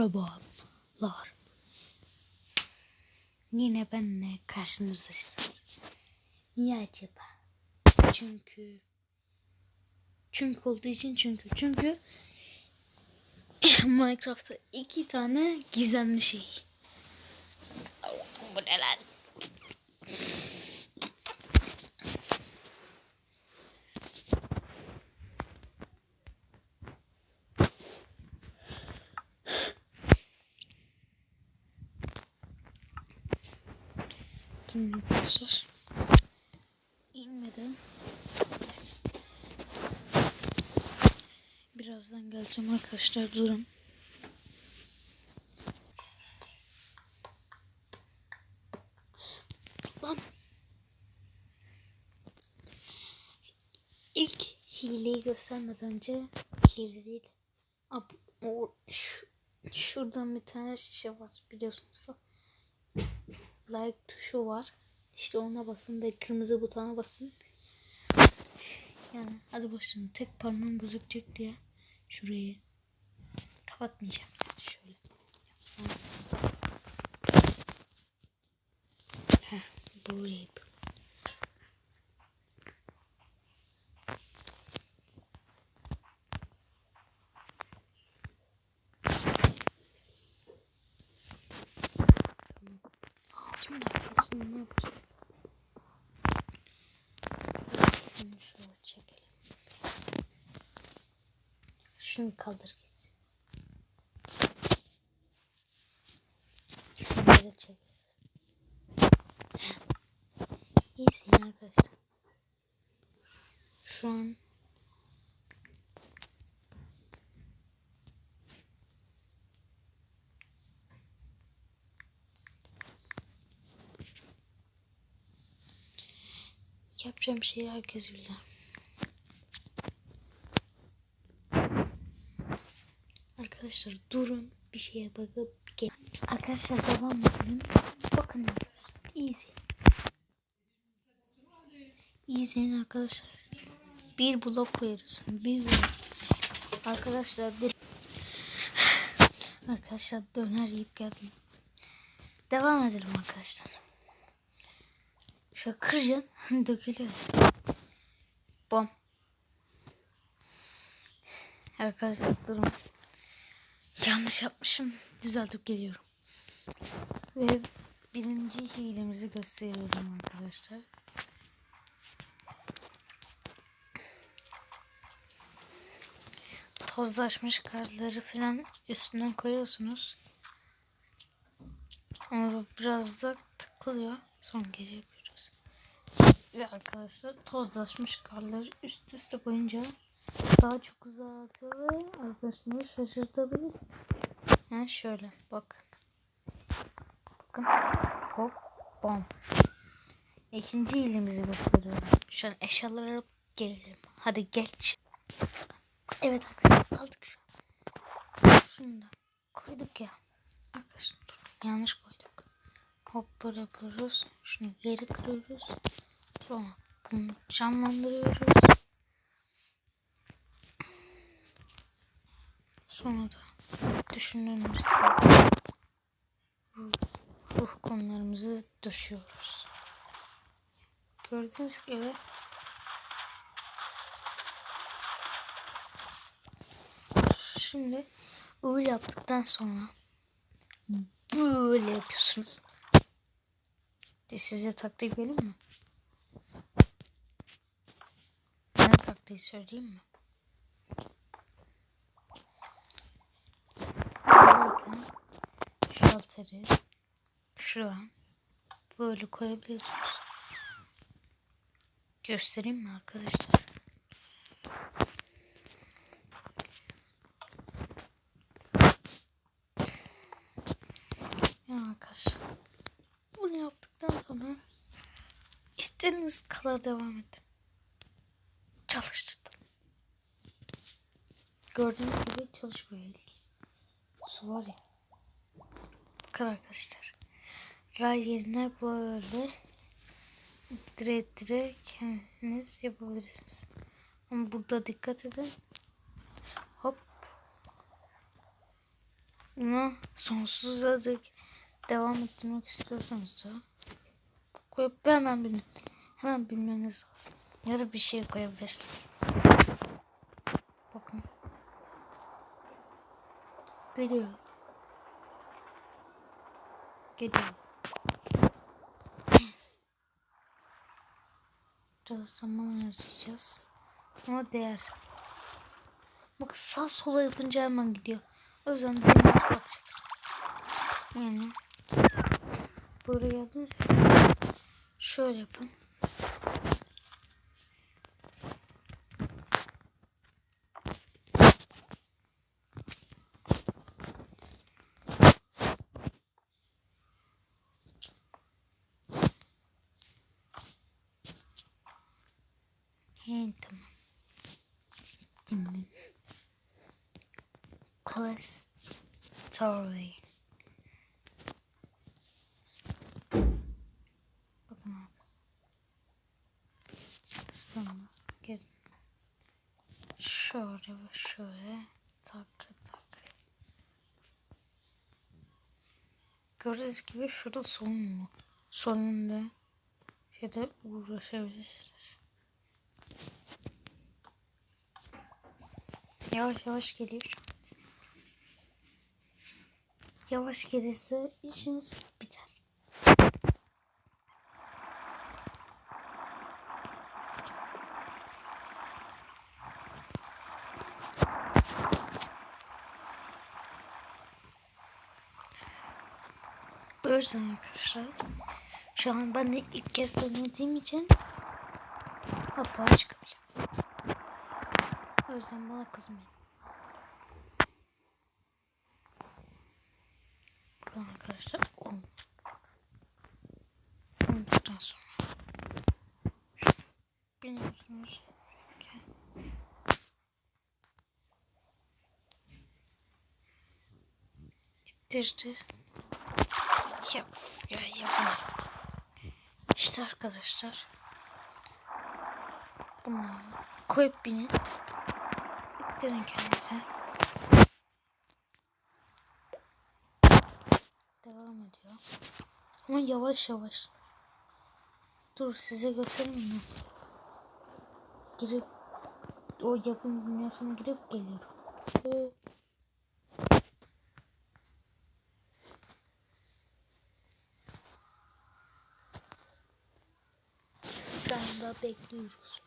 Merhabalar. Yine benle karşınızdayız. Niye acaba? Çünkü çünkü olduğu için çünkü çünkü Minecraft'ta iki tane gizemli şey. Bu ne? Durun arkadaşlar. İnmedim. Birazdan geleceğim arkadaşlar durun. Lan. İlk hileyi göstermeden önce hile değil. Ab o şu, şuradan bir tane şişe var biliyorsunuz da like tuşu var. İşte ona basın ve kırmızı butona basın. Yani hadi başlayalım. Tek parmağım gözükecek diye şurayı kapatmayacağım. Şöyle yapsam. Heh, böyle yap. Şimdi arkadaşlar ne yapacağım? Şunu şöyle çekelim. Şunu kaldır gitsin. Şunu böyle çek. İyisin arkadaşlar. Şu an yapacağım şeyi herkes bilir. Arkadaşlar durun bir şeye bakıp gel. Arkadaşlar devam edelim. Bakın arkadaşlar. Easy. Easy arkadaşlar. Bir blok koyuyorsun. Bir blok. Arkadaşlar bir Arkadaşlar döner yiyip geldim. Devam edelim arkadaşlar. Şöyle kıracaksın. Dökülüyor. Bom. Arkadaşlar durun. Yanlış yapmışım. Düzeltip geliyorum. Ve birinci hilemizi gösteriyorum arkadaşlar. Tozlaşmış karları falan üstüne koyuyorsunuz. Ama biraz da tıklıyor. Son yapıyoruz. Ve arkadaşlar tozlaşmış karları üst üste koyunca daha çok uzağa atıyor ve arkadaşları şaşırtabilir. Yani şöyle bak. Bakın. Hop. Bom. İkinci ilimizi gösteriyorum. An eşyaları alıp gelelim. Hadi geç. Evet arkadaşlar aldık şu an. Şunu da koyduk ya. Arkadaşlar dur yanlış koyduk. Hop yapıyoruz. Şunu geri kırıyoruz. Sonra bunu canlandırıyoruz. Sonra da düşündüğümüz ruh, ruh konularımızı düşüyoruz. Gördüğünüz gibi Şimdi böyle yaptıktan sonra böyle yapıyorsunuz. Bir size taktiği vereyim mi? Taktiği söyleyeyim mi? Bakın şalteri şu an böyle koyabiliyorsunuz. Göstereyim mi arkadaşlar? Ya arkadaşlar bunu yaptıktan sonra istediğiniz kadar devam edin. Çalıştırdım. Gördüğünüz gibi çalışmıyor. Su var ya. Bakın arkadaşlar. Ray yerine böyle direkt direkt kendiniz yapabilirsiniz. Ama burada dikkat edin. Hop. Bunu sonsuza dek devam ettirmek istiyorsanız da koyup hemen bilin. Hemen bilmeniz lazım. Ya da bir şey koyabilirsiniz. Bakın. Geliyor. Geliyor. Biraz zaman harcayacağız. Ama değer. Bak sağ sola yapınca hemen gidiyor. O yüzden bir bakacaksınız. Yani böyle yaptınız ya. Şöyle yapın. He tamam. Gittim ben. Class Story. Bakın abi. İstanbul. Gel. Şöyle ve şöyle. Tak tak. Gördüğünüz gibi şurada sorun mu? Sorunla ya da uğraşabilirsiniz. Yavaş yavaş geliyor şu. Yavaş gelirse işiniz biter. Yüzden arkadaşlar şu an ben de ilk kez denediğim için hata çıkabilir. O yüzden bana kızmayın. Bakın arkadaşlar 10. 10'dan sonra biniyorsunuz. İttirdi. Ya, uf, ya yapamam. İşte arkadaşlar. Bunu koyup binin. İttirin kendinizi. Devam ediyor. Ama yavaş yavaş. Dur size göstereyim nasıl. Girip o yapım dünyasına girip geliyorum. Ee, anda bekliyoruz.